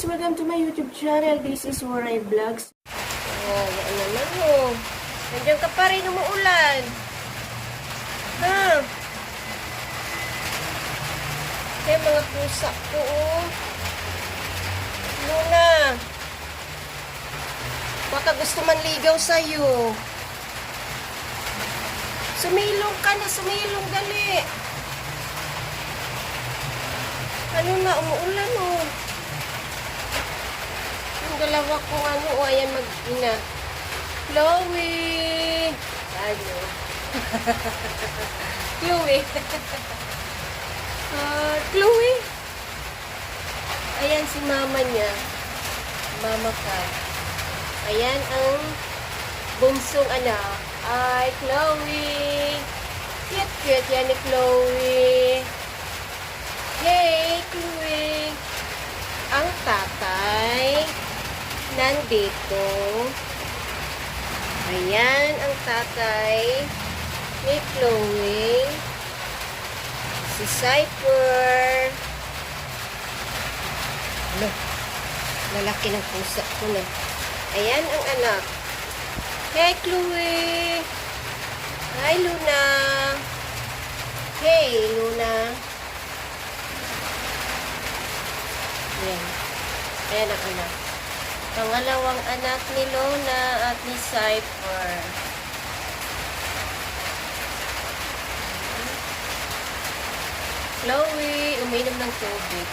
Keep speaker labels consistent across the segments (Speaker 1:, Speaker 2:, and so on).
Speaker 1: guys! Welcome to my YouTube channel. This is Waray Vlogs.
Speaker 2: Oh, ano naman mo? Nandiyan ka pa rin, umuulan. Ha? Kaya mga pusa ko, oh. Luna. Baka gusto man ligaw sa'yo. Sumilong ka na, sumilong dali. Ano na, umuulan, oh. Dalawa kong ano, o ayan mag-ina. Chloe! Ano? Chloe! Ah, Chloe! Ayan si mama niya. Mama ka. Ayan ang bunsong anak. Ay, Chloe! Cute, cute yan ni Chloe. Hey, Chloe! Ang tatay nandito. Ayan ang tatay ni Chloe. Si Cypher. Ano? Lalaki ng pusa ko na. Ayan ang anak. Hey, Chloe! Hi, Luna! Hey, Luna! Ayan. Ayan ang anak. Pangalawang anak ni Lona at ni Cypher. Chloe, uminom ng tubig.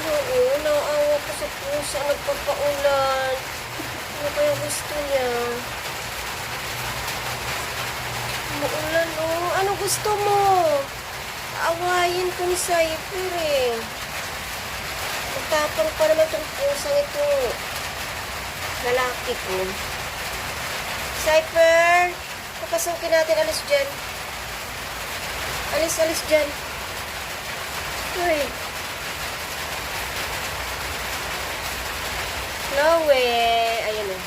Speaker 2: Oo, naawa ko sa pusa, nagpapaulan. Ano kaya gusto niya? Umuulan, oh. Ano gusto mo? Awayin ko ni Cypher eh. Magtapang pa naman itong pusang ito. Lalaki ko. Cypher! Papasangkin natin. Alis dyan. Alis, alis dyan. Uy. Chloe! Ayan na.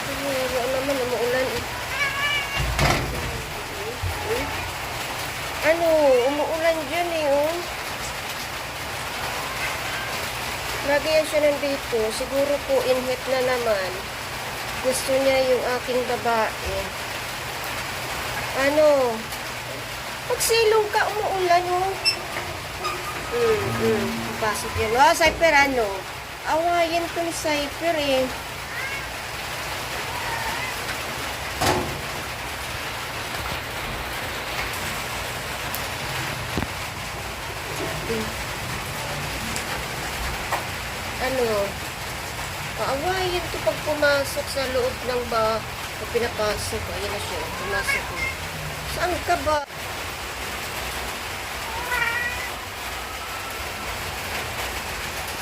Speaker 2: Ay, wala naman. Umuulan eh. Ano, umuulan dyan eh, oh. Lagi yan siya nandito. Siguro po, inhit na naman. Gusto niya yung aking babae. Ano? Pagsilong ka, umuulan, oh. Hmm, hmm. Pasok yan. Oh, Cypher, ano? Awayan ko ni Cypher, eh. Ano, paawayan to pag pumasok sa loob ng ba, pag pinapasok, ayan na siya, pumasok ko. Saan ka ba?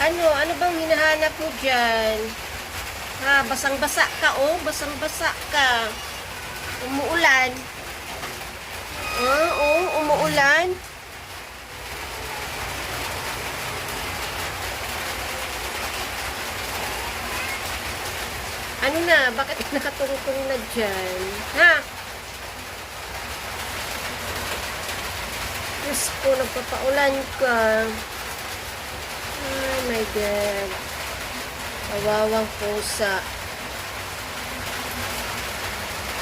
Speaker 2: Ano, ano bang hinahanap mo dyan? Ha, basang-basa ka, oh, basang-basa ka. Umuulan. Ah, oh, umuulan. Ano na? Bakit nakatungtong na dyan? Ha? Diyos ko, nagpapaulan ka. Oh my God. Kawawang pusa.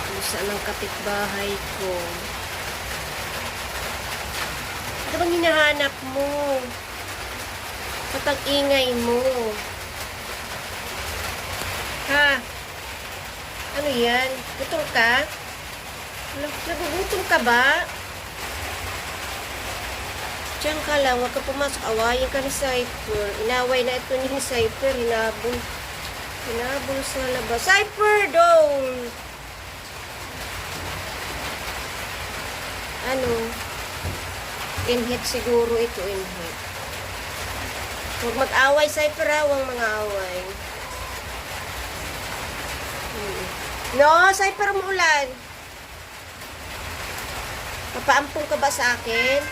Speaker 2: Pusa ng kapitbahay ko. Ano bang hinahanap mo? Ba't ang ingay mo? Ha? Ano yan? Gutom ka? Nag- Nagugutom ka ba? Diyan ka lang, huwag ka pumasok. Awayin ka ni Cypher. Inaway na ito ni Cypher. Hinabol. Hinabol sa labas. Cypher, don't! Ano? Inhit siguro ito, inhit. Huwag mag-away, Cypher ha. Huwag mga away. No, Cypher umuulan. Papaampong ka ba sa akin?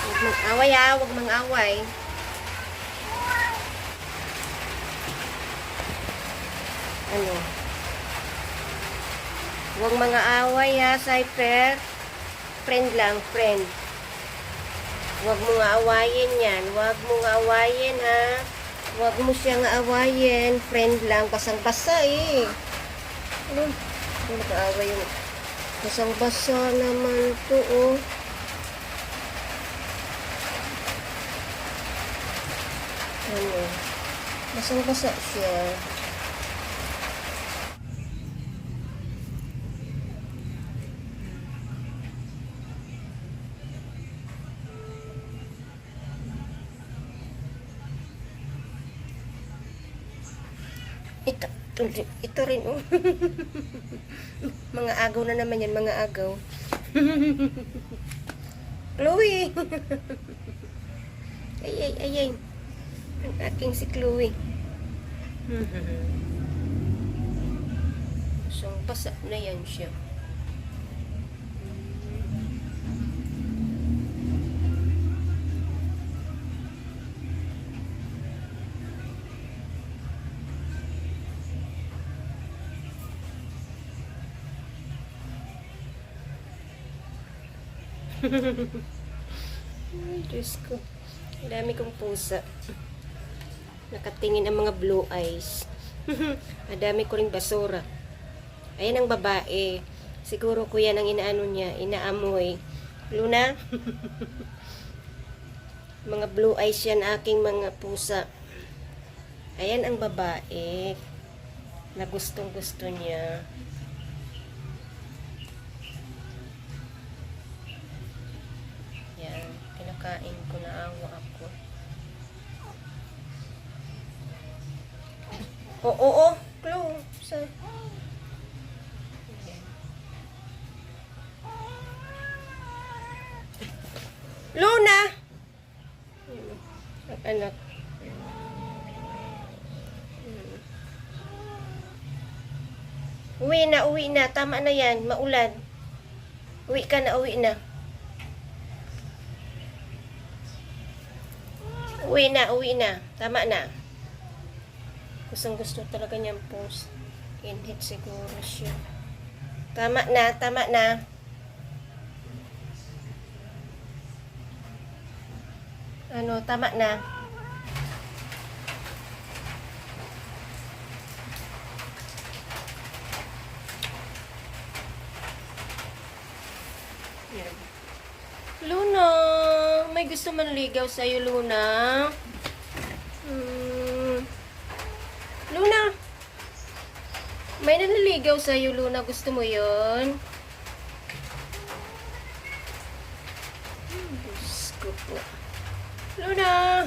Speaker 2: Huwag mag-away ha, huwag mang-away. Ano? Huwag mga away ha, Cypher. Friend lang, friend. Huwag mo nga awayin yan. Huwag mo nga awayin ha. Huwag mo siyang awayin. Friend lang, basang-basa eh. Ano? Ano nag-aaway yung... Basang-basa naman to oh. Ano? Basang-basa siya. Ito, ito, ito rin, oh. mga agaw na naman yan, mga agaw. Chloe! ay, ay, ay, ay. Ang aking si Chloe. so, basa na yan siya. Ay, Diyos ko. Ang dami kong pusa. Nakatingin ang mga blue eyes. ang dami ko ring basura. Ayan ang babae. Siguro ko yan ang inaano niya. Inaamoy. Luna? mga blue eyes yan aking mga pusa. Ayan ang babae. Na gustong gusto niya. Oo, oo, oo. Clue. Sa... Luna! Ang anak. Uwi na, uwi na. Tama na yan. Maulan. Uwi ka na, uwi na. Uwi na, uwi na. Tama na. Gustong gusto talaga niyang post. Inhit siguro siya. Tama na, tama na. Ano, tama na. Luna, may gusto manligaw sa'yo, Luna. Hmm. Luna, may naniligaw sa'yo, Luna. Gusto mo? Hmm, Diyos po. Luna!